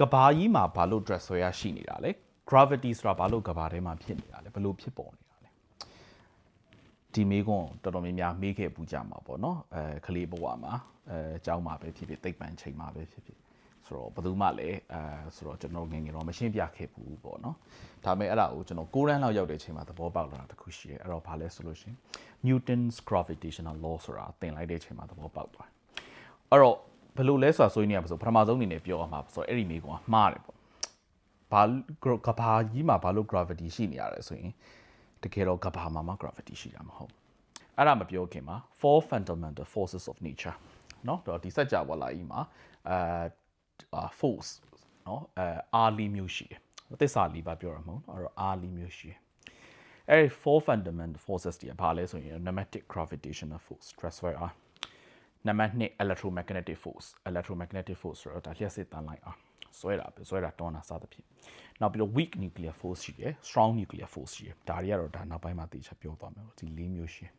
ကဘာကြီးမှာဘာလို့ dress ဆွဲရရှိနေတာလဲ gravity ဆိုတာဘာလို့ကဘာထဲမှာဖြစ်နေတာလဲဘယ်လို့ဖြစ်ပေါ်နေတာလဲဒီမေးခွန်းတော်တော်များများမေးခဲ့ပူကြမှာပေါ့နော်အဲကလေးဘဝမှာအဲအเจ้าမှာပဲဖြစ်ဖြစ်သိပ္ပံချိန်မှာပဲဖြစ်ဖြစ်ဆိုတော့ဘယ်သူမှလည်းအဲဆိုတော့ကျွန်တော်ငယ်ငယ်တော့မရှင်းပြခဲ့ဘူးပေါ့နော်ဒါပေမဲ့အဲ့ဒါကိုကျွန်တော်6ရန်လောက်ရောက်တဲ့အချိန်မှာသဘောပေါက်လာတာတစ်ခုရှိတယ်အဲ့တော့ဘာလဲဆိုလို့ရှိရင် Newton's gravitational law ဆိုတာသင်လိုက်တဲ့အချိန်မှာသဘောပေါက်သွားအဲ့တော့ ဘယ်လိုလဲဆိုတာဆိုရင်เนี่ยဆိုပထမဆုံးအနေနဲ့ပြောအောင်မှာဆိုတော့အဲ့ဒီမိကွာမှားတယ်ပေါ့ဘာကဘာကြီးမှာဘာလို့ gravity ရှိနေရလဲဆိုရင်တကယ်တော့ကဘာမှာမှ gravity ရှိတာမဟုတ်အဲ့ဒါမပြောခင်မှာ four fundamental forces of nature เนาะတော့ဒီစัจ java လာကြီးမှာအဲ force เนาะအဲ R လေးမျိုးရှိတယ်သစ္စာလေးပါပြောရမှာမဟုတ်အဲ့တော့ R လေးမျိုးရှိတယ်အဲ့ဒီ four fundamental forces တွေကဘာလဲဆိုရင် pneumatic gravitational force stress wire R နံပါတ်2 electromagnetic force electromagnetic force ဆိုတော့ဒါလျှက်စစ်တန်လိုက်အောင်ဆွဲတာပဲဆွဲတာတွန်းတာစသဖြင့်နောက်ပြီးတော့ weak nuclear force ရှိတယ် strong nuclear force ရှိတယ်ဒါတွေကတော့ဒါနောက်ပိုင်းမှာသိချပြောသွားမယ်ဒီ၄မျိုးရှိတယ်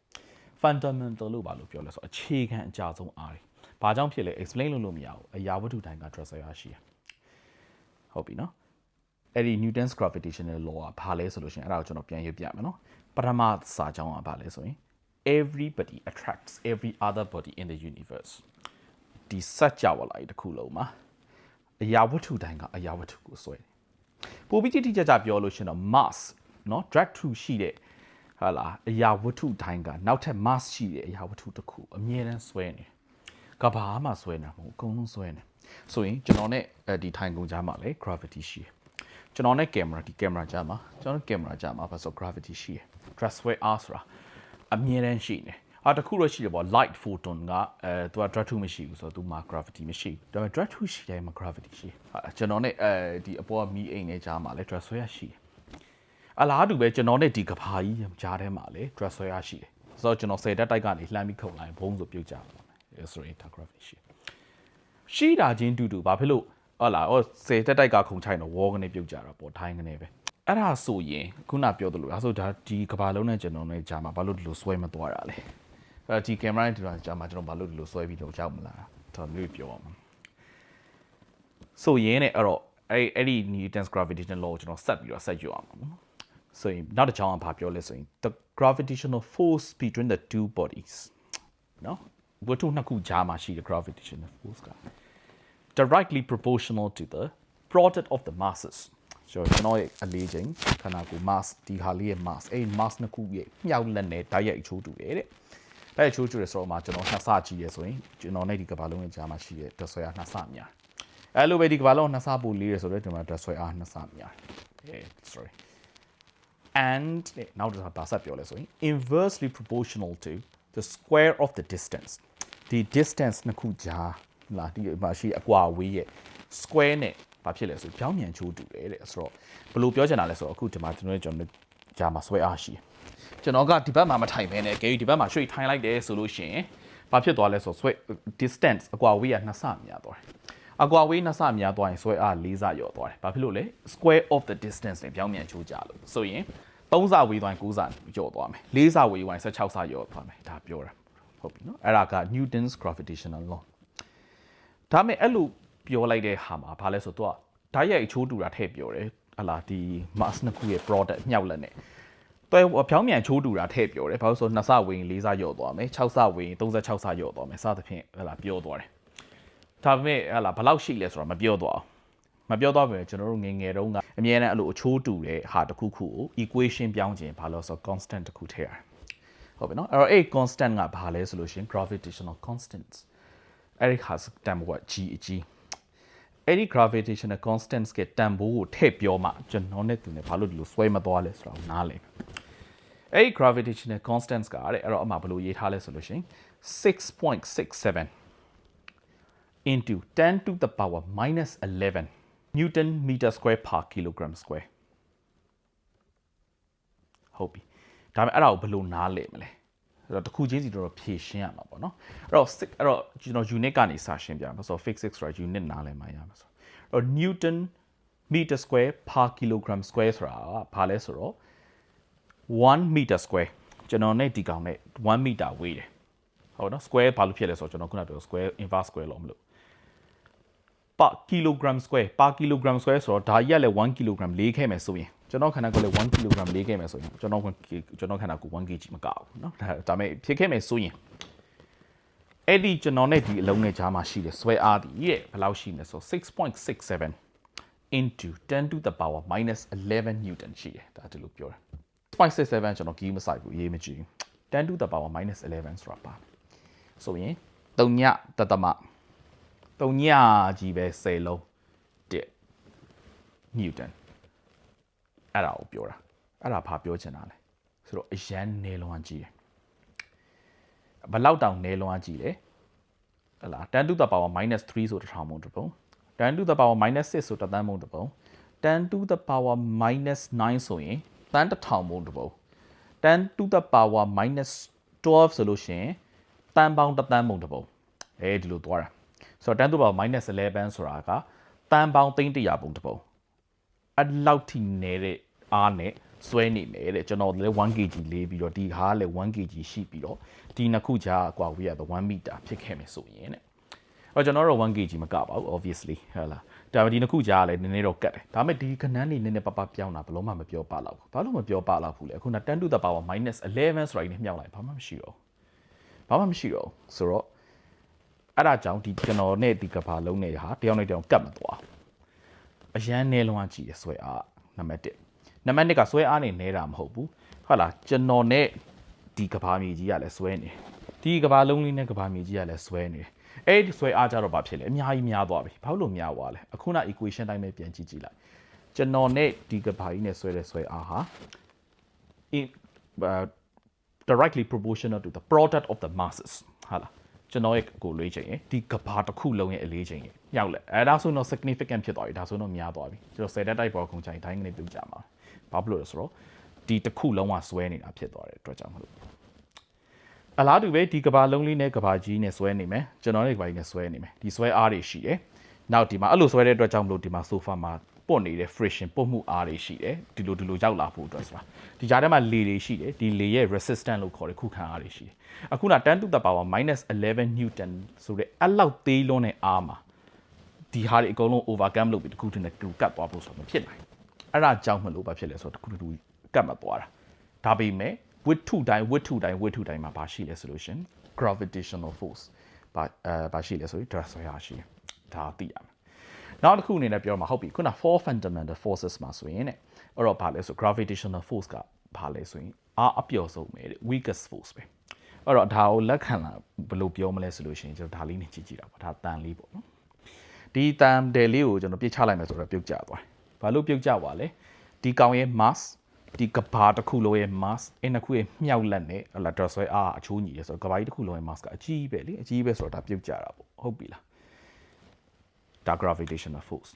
fundamental လို့ဘာလို့ပြောလဲဆိုတော့အခြေခံအကြဆုံးအားတွေဘာကြောင့်ဖြစ်လဲ explain လုပ်လို့မရဘူးအရာဝတ္ထုတိုင်းက dress ရရှိတယ်ဟုတ်ပြီနော်အဲ့ဒီ Newton's gravitational law ကဘာလဲဆိုလို့ရှိရင်အဲ့ဒါကိုကျွန်တော်ပြန်ရွတ်ပြမယ်နော်ပထမစာကြောင်းကဘာလဲဆိုရင် everybody attracts every other body in the universe ဒီစัจ java လိုက်တစ်ခုလုံးမှာအရာဝတ္ထုတိုင်းကအရာဝတ္ထုကိုဆွဲတယ်ပိုပြီးတိတိကျကျပြောလို့ရှရင်တော့ mass เนาะ drag to ရှိတဲ့ဟာလာအရာဝတ္ထုတိုင်းကနောက်ထပ် mass ရှိတဲ့အရာဝတ္ထုတစ်ခုအမြဲတမ်းဆွဲနေကဘာမှဆွဲနေမှာမဟုတ်အကုန်လုံးဆွဲနေဆိုရင်ကျွန်တော်နဲ့ဒီထိုင်ကုန်ကြားမှာလေ gravity ရှိတယ်ကျွန်တော်နဲ့ camera ဒီ camera ကြားမှာကျွန်တော် camera ကြားမှာဘာဆို gravity ရှိတယ် dress way r ဆိုတာ အမြဲတမ်းရှိနေအာတခုတော့ရှိတယ်ပေါ့ light photon ကအဲသူက drag to မရှိဘူးဆိုတော့သူမှာ gravity မရှိဘူးဒါပေမဲ့ drag to ရှိတယ်မှာ gravity ရှိဟာကျွန်တော်နဲ့အဲဒီအပေါ်ကမီးအိမ်နဲ့ကြားမှာလဲ drag ဆွဲရရှိတယ်အလားတူပဲကျွန်တော်နဲ့ဒီကဘာကြီးကြားထဲမှာလဲ drag ဆွဲရရှိတယ်ဆိုတော့ကျွန်တော်10တက်တိုက်ကနေလှမ်းပြီးခုန်လိုက်ဘုံဆိုပြုတ်ကြပါမယ်အဲဆိုရင် gravity ရှိရှိတာချင်းတူတူဘာဖြစ်လို့ဟုတ်လားဟော10တက်တိုက်ကခုန်ချိုင်တော့ wall ကနေပြုတ်ကြတာပေါ့ထိုင်းကနေပဲ အဲ့ဒါဆိုရင်ခုနပြောသလိုအဲဆိုဒါဒီကဘာလုံးနဲ့ကျွန်တော်နဲ့ကြာမှာဘာလို့ဒီလိုဆွဲမသွားတာလဲအဲဒီကင်မရာနဲ့ဒီလိုကြာမှာကျွန်တော်ဘာလို့ဒီလိုဆွဲပြီးတော့ကြောက်မလားတော်မျိုးပြောအောင်ဆိုရင်ねအဲ့တော့အဲ့အဲ့ဒီ Newton's gravitational law ကိုကျွန်တော်ဆက်ပြီးတော့ဆက်ယူအောင်ပါနော်ဆိုရင်နောက်တစ်ချောင်းကဘာပြောလဲဆိုရင် the gravitational force between the two bodies နော်ဝတ္ထုနှစ်ခုကြားမှာရှိတဲ့ gravitational force က directly proportional to the product of the masses ဆိုတော့ ကျွန်တော်ရဲ့အလေးချိန်ခန္ဓာကိုယ် mass ဒီဟာလေးရဲ့ mass အဲ့ mass နှစ်ခုရဲ့မြောက်လက်နဲ့တိုက်ရိုက်အချိုးတူတယ်တဲ့တိုက်ရိုက်အချိုးတူတယ်ဆိုတော့မှကျွန်တော်နှစ်ဆကြည့်ရဆိုရင်ကျွန်တော်နဲ့ဒီကဘာလုံးရဲ့ကြားမှာရှိတဲ့ဓာတ်ဆွဲအားနှစ်ဆများအဲ့လိုပဲဒီကဘာလုံးနှစ်ဆပိုလေးရဆိုတော့ဒီမှာဓာတ်ဆွဲအားနှစ်ဆများ okay sorry and နောက်တစ်ခါပါဆက်ပြောလဲဆိုရင် inversely proportional to the square of the distance ဒီ distance နှစ်ခုကြားလာဒီမှာရှိအကွာဝေးရဲ့ square နဲ့ ဘာဖြစ်လဲဆိုပြောင်းမြန်ချိုးတူတယ်တဲ့ဆိုတော့ဘယ်လိုပြောချင်တာလဲဆိုတော့အခုဒီမှာကျွန်တော်တို့ကျွန်တော်ဂျာမှာဆွဲအားရှိကျွန်တော်ကဒီဘက်မှာမထိုင်ဘဲနဲ့ဂေးဒီဘက်မှာရွှေ့ထိုင်လိုက်တယ်ဆိုလို့ရှိရင်ဘာဖြစ်သွားလဲဆိုတော့ဆွဲ distance အကွာဝေးကနှစ်ဆများသွားတယ်အကွာဝေးနှစ်ဆများသွားရင်ဆွဲအား၄ဆရော့သွားတယ်ဘာဖြစ်လို့လဲ square of the distance နဲ့ပြောင်းမြန်ချိုးကြလို့ဆိုရင်3ဆဝေးသွားရင်9ဆရော့သွားမယ်4ဆဝေးသွားရင်16ဆရော့သွားမယ်ဒါပြောတာဟုတ်ပြီနော်အဲ့ဒါက Newton's gravitational law ဒါမဲ့အဲ့လို ပြောလိုက်တဲ့ဟာမှာဘာလဲဆိုတော့ဓာတ်ရိုက်အချိုးတူတာထည့်ပြောတယ်ဟလာဒီ mass နှစ်ခုရဲ့ product မြောက်လက်နဲ့တွဲဖြောင်းမြန်ချိုးတူတာထည့်ပြောတယ်ဘာလို့ဆိုနှစ်ဆဝင်၄ဆရော့သွားမယ်6ဆဝင်36ဆရော့သွားမယ်စသဖြင့်ဟလာပြောသွားတယ်ဒါပေမဲ့ဟလာဘယ်လောက်ရှိလဲဆိုတော့မပြောသွားအောင်မပြောတော့ပဲကျွန်တော်တို့ငငယ်တုန်းကအမြဲတမ်းအဲ့လိုအချိုးတူတဲ့ဟာတစ်ခုခုကို equation ပြောင်းခြင်းဘာလို့ဆို constant တစ်ခုထည့်ရတယ်ဟုတ်ပြီနော်အဲ့တော့အဲ့ constant ကဘာလဲဆိုလို့ရှိရင် gravitational constants အဲ့ဒီဟာတန်ဖိုးက g အကြီး အဲ့ဒီ gravitational constants ကတန်ဖိုးကိုထည့်ပြောမှကျွန်တော်နဲ့သူနဲ့ဘာလို့ဒီလိုဆွဲမသွားလဲဆိုတာကိုနားလည်အဲ့ဒီ gravitational constants ကတဲ့အဲ့တော့အမှဘယ်လိုရေးထားလဲဆိုလို့ရှိရင်6.67 into 10 to the power minus 11 newton meter square per kilogram square ဟုတ်ပြီဒါပေမဲ့အဲ့ဒါကိုဘယ်လိုနားလည်မလဲ အဲ့တော့တစ်ခုချင်းစီတော့ဖြည့်ရှင်းရမှာပေါ့နော်အဲ့တော့အဲ့တော့ကျွန်တော် unit ကနေစရှင်းပြမှာဆိုတော့ physics ဆိုတာ unit နားလည်မှရမှာဆိုတော့ newton meter square per kilogram square ဆိုတာကဘာလဲဆိုတော့1 meter square ကျွန်တော်နဲ့ဒီကောင်နဲ့1 meter ဝေးတယ်ဟုတ်နော် square ဘာလို့ဖြစ်လဲဆိုတော့ကျွန်တော်ခုနပြော square inverse square လို့မလို့ per kilogram square per kilogram square ဆိုတော့ဒါကြီးကလည်း1 kilogram လေးခဲ့မယ်ဆိုရင် ကျွန်တော်ခန္ဓာကိုယ်လည်း1 kilogram လေးခဲ့မယ်ဆိုရင်ကျွန်တော်ကျွန်တော်ခန္ဓာကိုယ်1 kg မကဘူးเนาะဒါဒါပေမဲ့ဖြစ်ခဲ့မယ်ဆိုရင်အဲ့ဒီကျွန်တော်နဲ့ဒီအလုံးနဲ့ကြားမှာရှိတဲ့ဆွဲအားဒီရဲ့ဘယ်လောက်ရှိလဲဆို6.67 into 10 to the power minus 11 newton ရှိတယ်ဒါဒီလိုပြောတယ်0.67ကျွန်တော်ကီးမဆိုင်ဘူးရေးမကြည့်10 to the power minus 11ဆိုတာပါဆိုရင်3ညတသမ3ညကြီးပဲ10လုံး1 newton အဲ့ဒါကိုပြောတာအဲ့ဒါဘာပြောချင်တာလဲဆိုတော့အရန်နေလုံးအကြီးတယ်ဘယ်လောက်တောင်နေလုံးအကြီးလဲဟလာ10 to the power minus 3ဆိုတစ်ထောင်မုံတစ်ပုံ10 to the power minus 6ဆိုတစ်သန်းမုံတစ်ပုံ10 to the power minus 9ဆိုရင်တန်းတစ်ထောင်မုံတစ်ပုံ10 to the power minus 12 ဆိုလို့ရှိရင်တန်းပေါင်းတစ်သန်းမုံတစ်ပုံအဲဒီလိုသွားတာဆိုတော့10 to the power minus 11ဆိုတာကတန်းပေါင်း300ပုံတစ်ပုံ အဲ့လောက်ထိနေတဲ့အားနဲ့ဆွဲနေမယ်တဲ့ကျွန်တော်လည်း 1kg လေးပြီးတော့ဒီဟာလည်း 1kg ရှိပြီးတော့ဒီနှစ်ခုကြားကွာဝေးရတော့1 meter ဖြစ်ခဲ့မယ်ဆိုရင်တဲ့အော်ကျွန်တော်တို့ 1kg မကပါဘူး obviously ဟုတ်လားဒါပေမဲ့ဒီနှစ်ခုကြားလည်းနည်းနည်းတော့ကတ်တယ်ဒါပေမဲ့ဒီခဏန်းနေနည်းနည်းပပပြောင်းတာဘယ်လို့မှမပြောပါတော့ဘူးဘာလို့မပြောပါတော့ဘူးလဲအခုန10 to the power minus 11ဆိုတာကြီးနဲ့မြှောက်လိုက်ဘာမှမရှိတော့ဘာမှမရှိတော့ဆိုတော့အဲ့ဒါကြောင့်ဒီကျွန်တော်နဲ့ဒီကဘာလုံးနဲ့ဟာတယောက်နဲ့တယောက်ကတ်မသွား အရန်နေလုံးအကြည့်ရဆွဲအားနံပါတ်1နံပါတ်2ကဆွဲအားနေနေတာမဟုတ်ဘူးဟုတ်လားကျွန်တော်နဲ့ဒီကဘာမြေကြီးကလည်းဆွဲနေဒီကဘာလုံးလေးနဲ့ကဘာမြေကြီးကလည်းဆွဲနေအဲ့ဒီဆွဲအားကြတော့ဘာဖြစ်လဲအများကြီးများသွားပြီဘာလို့များသွားလဲအခုန equation တိုင်းပဲပြန်ကြည့်ကြည့်လိုက်ကျွန်တော်နဲ့ဒီကဘာကြီးနဲ့ဆွဲတဲ့ဆွဲအားဟာ in uh, directly proportional to the product of the masses ဟာလားကျွန်တော်ရဲ့ကိုလေးချိန်ရင်ဒီကဘာတစ်ခုလုံးရဲ့အလေးချိန်ရင် ရောက်လဲအဲဒါဆိုတော့ significant ဖြစ်သွားပြီဒါဆိုတော့များသွားပြီကျွန်တော် set type ပေါ်ခုန်ချိန်တိုင်းကနေပြုတ်ကြမှာဘာဖြစ်လို့လဲဆိုတော့ဒီတစ်ခုလုံးကဆွဲနေတာဖြစ်သွားတဲ့အတွက်ကြောင့်မလို့အလားတူပဲဒီကဘာလုံးလေးနဲ့ကဘာကြီးနဲ့ဆွဲနေမယ်ကျွန်တော်ရဲ့ကဘာကြီးနဲ့ဆွဲနေမယ်ဒီဆွဲအားတွေရှိတယ်နောက်ဒီမှာအဲ့လိုဆွဲတဲ့အတွက်ကြောင့်မလို့ဒီမှာ sofa မှာပွတ်နေတဲ့ friction ပုတ်မှုအားတွေရှိတယ်ဒီလိုဒီလိုရောက်လာဖို့အတွက်ဆိုတာဒီကြားထဲမှာလေတွေရှိတယ်ဒီလေရဲ့ resistance လို့ခေါ်တဲ့ခုခံအားတွေရှိတယ်အခုန10 to the power -11 newton ဆိုတဲ့အဲ့လောက်သေးလွန်းတဲ့အားမှာ ဒီဟာတွေအကုန်လုံး overcome လုပ်ပြီးတစ်ခုတည်းနဲ့တူကတ်သွားဖို့ဆိုတော့မဖြစ်နိုင်အဲ့ဒါကြောင့်မလို့ဘာဖြစ်လဲဆိုတော့တစ်ခုတူကတ်မသွားတာဒါပေမဲ့ with two တိုင်း with two တိုင်း with two တိုင်းမှာဘာရှိလဲဆိုလို့ရှင် gravitational force ဘာအဲဘာရှိလဲဆိုရင် drag ဆွဲအားရှိတယ်ဒါသိရမယ်နောက်တစ်ခုအနေနဲ့ပြောမှာဟုတ်ပြီခုန four fundamental forces မှာဆိုရင်တဲ့အဲ့တော့ဘာလဲဆို gravitational force ကဘာလဲဆိုရင်အားအပျော်ဆုံးပဲတဲ့ weakest force ပဲအဲ့တော့ဒါကိုလက်ခံလာဘယ်လိုပြောမလဲဆိုလို့ရှိရင်ကျွန်တော်ဒါလေးနဲ့ကြည့်ကြည့်တာပေါ့ဒါတန်လေးပေါ့နော် ဒီတန်တယ်လေးကိုကျွန်တော်ပြစ်ချလိုက်မယ်ဆိုတော့ပြုတ်ကျသွားတယ်ဘာလို့ပြုတ်ကျသွားလဲဒီကောင်ရဲ့ mass ဒီကဘာတစ်ခုလုံးရဲ့ mass အဲ့နှစ်ခုရဲ့မြောက်လက်နဲ့ဟလာဒရဆွဲအားအချိုးညီတယ်ဆိုတော့ကဘာကြီးတစ်ခုလုံးရဲ့ mass ကအကြီးပဲလေအကြီးပဲဆိုတော့ဒါပြုတ်ကျတာပေါ့ဟုတ်ပြီလားဒါ gravitational force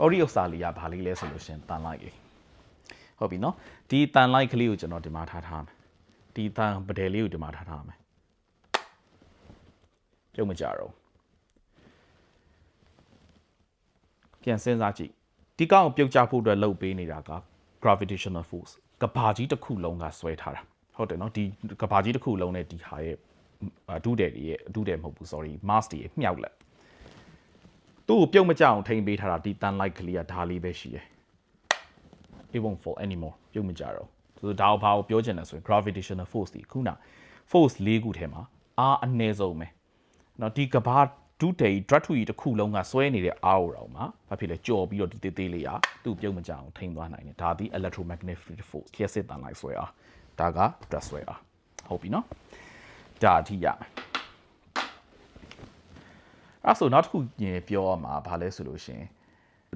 အော်ဒီဥစ္စာလေးကဘာလေးလဲဆိုလို့ရှင်တန်လိုက်လေးဟုတ်ပြီနော်ဒီတန်လိုက်ကလေးကိုကျွန်တော်ဒီမှာထားထားမယ်ဒီတန်ပဒယ်လေးကိုဒီမှာထားထားမယ်ပြုတ်မကြတော့ ပြန်စဉ်းစားကြည့်ဒီကောင်ကိုပြုတ်ကျဖို့အတွက်လှုပ်ပေးနေတာက gravitational force ကဘာကြီးတစ်ခုလုံးကဆွဲထားတာဟုတ်တယ်နော်ဒီကဘာကြီးတစ်ခုလုံးနဲ့ဒီဟာရဲ့အတူတယ်တွေရဲ့အတူတယ်မဟုတ်ဘူး sorry mass တွေရဲ့မြောက်လက်သူ့ကိုပြုတ်မကြအောင်ထိန်းပေးထားတာဒီတန်လိုက်ကလေးကဒါလေးပဲရှိတယ် it won't fall anymore ပြုတ်မကြတော့သူဒါကိုဘာကိုပြောချင်လဲဆိုရင် gravitational force ဒီခုန force ၄ခုထဲမှာအားအနည်းဆုံးပဲเนาะဒီကဘာ ဒုတေဒရတ်ထူကြီးတစ်ခုလုံးကဆွဲနေတဲ့အားကိုတော့မှာဘာဖြစ်လဲကြော်ပြီးတော့ဒီသေးသေးလေးကသူ့ပြုတ်မကြအောင်ထိန်းသွားနိုင်တယ်ဒါဒီ electromagnetic force ခက်စစ်တန်လိုက်ဆွဲအားဒါက dress ဆွဲအားဟုတ်ပြီနော်ဒါအထိရမယ်အဲ့ဆိုနောက်တစ်ခုရင်ပြောရမှာဘာလဲဆိုလို့ရှင်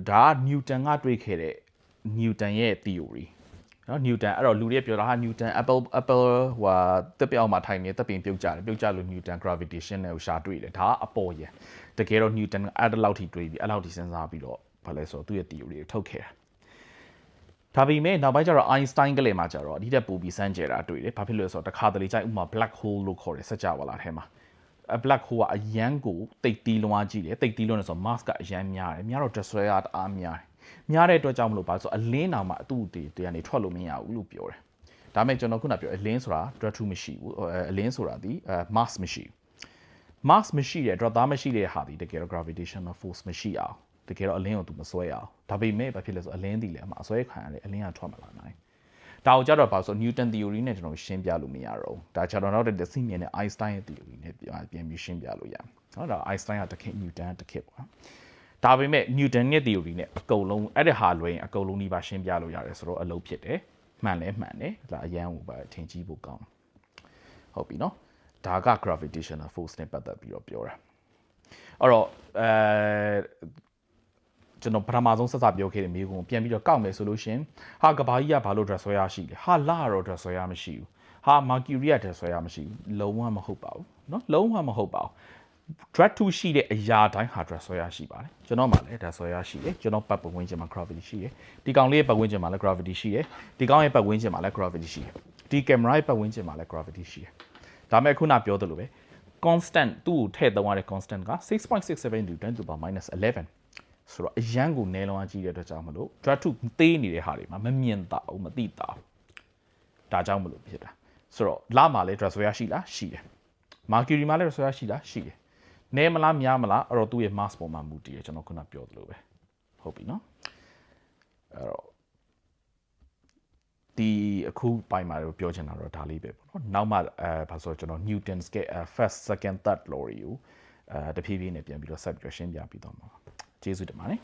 ဒါကနျူတန်ကတွေးခဲ့တဲ့နျူတန်ရဲ့ theory နော်နျူတန်အဲ့တော့လူတွေပြောတာဟာနျူတန် apple apple ဟိုတက်ပြောင်းမှာထိုင်နေတက်ပင်ပြုတ်ကြတယ်ပြုတ်ကြလို့နျူတန် gravitation နဲ့ကိုရှာတွေ့တယ်ဒါကအပေါ်ရတကယ်တော့နျူတန်အဲ့လောက်ထိတွေးပြီးအဲ့လောက်ထိစဉ်းစားပြီးတော့ဘာလဲဆိုတော့သူ့ရဲ့ theory ကိုထုတ်ခဲ့တာဒါပေမဲ့နောက်ပိုင်းကျတော့ Einstein ကလေးမှာကျတော့ဒီတက်ပိုပြီးစမ်းကြဲတာတွေ့တယ်ဘာဖြစ်လို့လဲဆိုတော့တခါတလေကျရင်ဥမာ black hole လို့ခေါ်တယ်စကြဝဠာထဲမှာ black hole ကအရန်ကိုတိတ်တီးလွှားကြည့်တယ်တိတ်တီးလွှားနေဆို mass ကအရန်များတယ်များတော့ destroyer တအားများတယ် များတဲ့အတွက်ကြောင့်မလို့ပါဆိုအလင်းနာမှာအတူတူတရနေထွက်လို့မရဘူးလို့ပြောတယ်။ဒါမဲ့ကျွန်တော်ခုနပြောအလင်းဆိုတာ drug to မရှိဘူးအလင်းဆိုတာဒီ mass မရှိဘူး။ mass မရှိတဲ့ drug သားမရှိတဲ့ဟာဒီတကယ်တော့ gravitational force မရှိအောင်တကယ်တော့အလင်းကိုသူမဆွဲအောင်ဒါပေမဲ့ဘာဖြစ်လဲဆိုအလင်းဒီလည်းအမအဆွဲခံရတယ်အလင်းကထွက်မလာနိုင်ဒါကိုကြတော့ပါဆို Newton theory နဲ့ကျွန်တော်ရှင်းပြလို့မရတော့ဘူးဒါကျွန်တော်နောက်တစ်စီမြင်တဲ့ Einstein ရဲ့ theory နဲ့ပြန်ပြီးရှင်းပြလို့ရအောင်နော်ဒါ Einstein ကတခင် Newton ကတခင်ပေါ့ ဒါပေမဲ့ Newton ရဲ့ theory နဲ့အကုန်လုံးအဲ့ဒီဟာလွယ်ရင်အကုန်လုံးဒီပါရှင်းပြလို့ရတယ်ဆိုတော့အလုပ်ဖြစ်တယ်မှန်လဲမှန်တယ်ဒါအရန်ဟိုပါထင်ကြီးဖို့ကောင်းတယ် ဟုတ်ပြီနော်ဒါက gravitational force နဲ့ပတ်သက်ပြီးတော့ပြောတာအဲ့တော့အဲကျွန်တော်ပထမဆုံးဆက်စပြောခဲ့တဲ့မိကုံကိုပြန်ပြီးတော့ကောက်မယ်ဆိုလို့ရှင်ဟာကဘာကြီးကဘာလို့ dress ဆွဲရရှိလဲဟာလာတော့ dress ဆွဲရမရှိဘူးဟာ mercury က dress ဆွဲရမရှိဘူးလုံးဝမဟုတ်ပါဘူးเนาะလုံးဝမဟုတ်ပါဘူး drag 2ရှိတဲ့အရာတိုင်းဟာ drag ဆွဲရရှိပါတယ်ကျွန်တော်မှလည်း drag ဆွဲရရှိတယ်ကျွန်တော်ပတ်ပတ်ဝန်းကျင်မှာ gravity ရှိတယ်ဒီကောင်လေးရဲ့ပတ်ဝန်းကျင်မှာလည်း gravity ရှိတယ်ဒီကောင်ရဲ့ပတ်ဝန်းကျင်မှာလည်း gravity ရှိတယ်ဒီ camera ရဲ့ပတ်ဝန်းကျင်မှာလည်း gravity ရှိတယ်ဒါမဲ့ခုနပြောသလိုပဲ constant သူ့ကိုထည့်သုံးရတဲ့ constant က6.67 to 10 to the power minus 11ဆိုတော့အရန်ကိုနဲလုံးအကြီးတဲ့အတွက်ကြောင့်မလို့ drag 2သေးနေတဲ့ဟာတွေမှာမမြင်တာအောင်မသိတာအောင်ဒါကြောင့်မလို့ဖြစ်တာဆိုတော့လမှာလည်း drag ဆွဲရရှိလားရှိတယ် Mercury မှာလည်း drag ဆွဲရရှိလားရှိတယ် နဲမလားများမလားအဲ့တော့သူ့ရဲ့ mass ပေါ်မှာမူတည်ရကျွန်တော်ခုနပြောသလိုပဲဟုတ်ပြီနော်အဲ့တော့ဒီအခုပိုင်းမှာတော့ပြောချင်တာတော့ဒါလေးပဲပေါ့နော်နောက်မှအဲဘာဆိုကျွန်တော် Newton's က first second third law တွေကိုအဲတဖြည်းဖြည်းနဲ့ပြန်ပြီးတော့ဆက်ပြီးတော့ရှင်းပြပြီးတော့မှာပါကျေးဇူးတင်ပါတယ်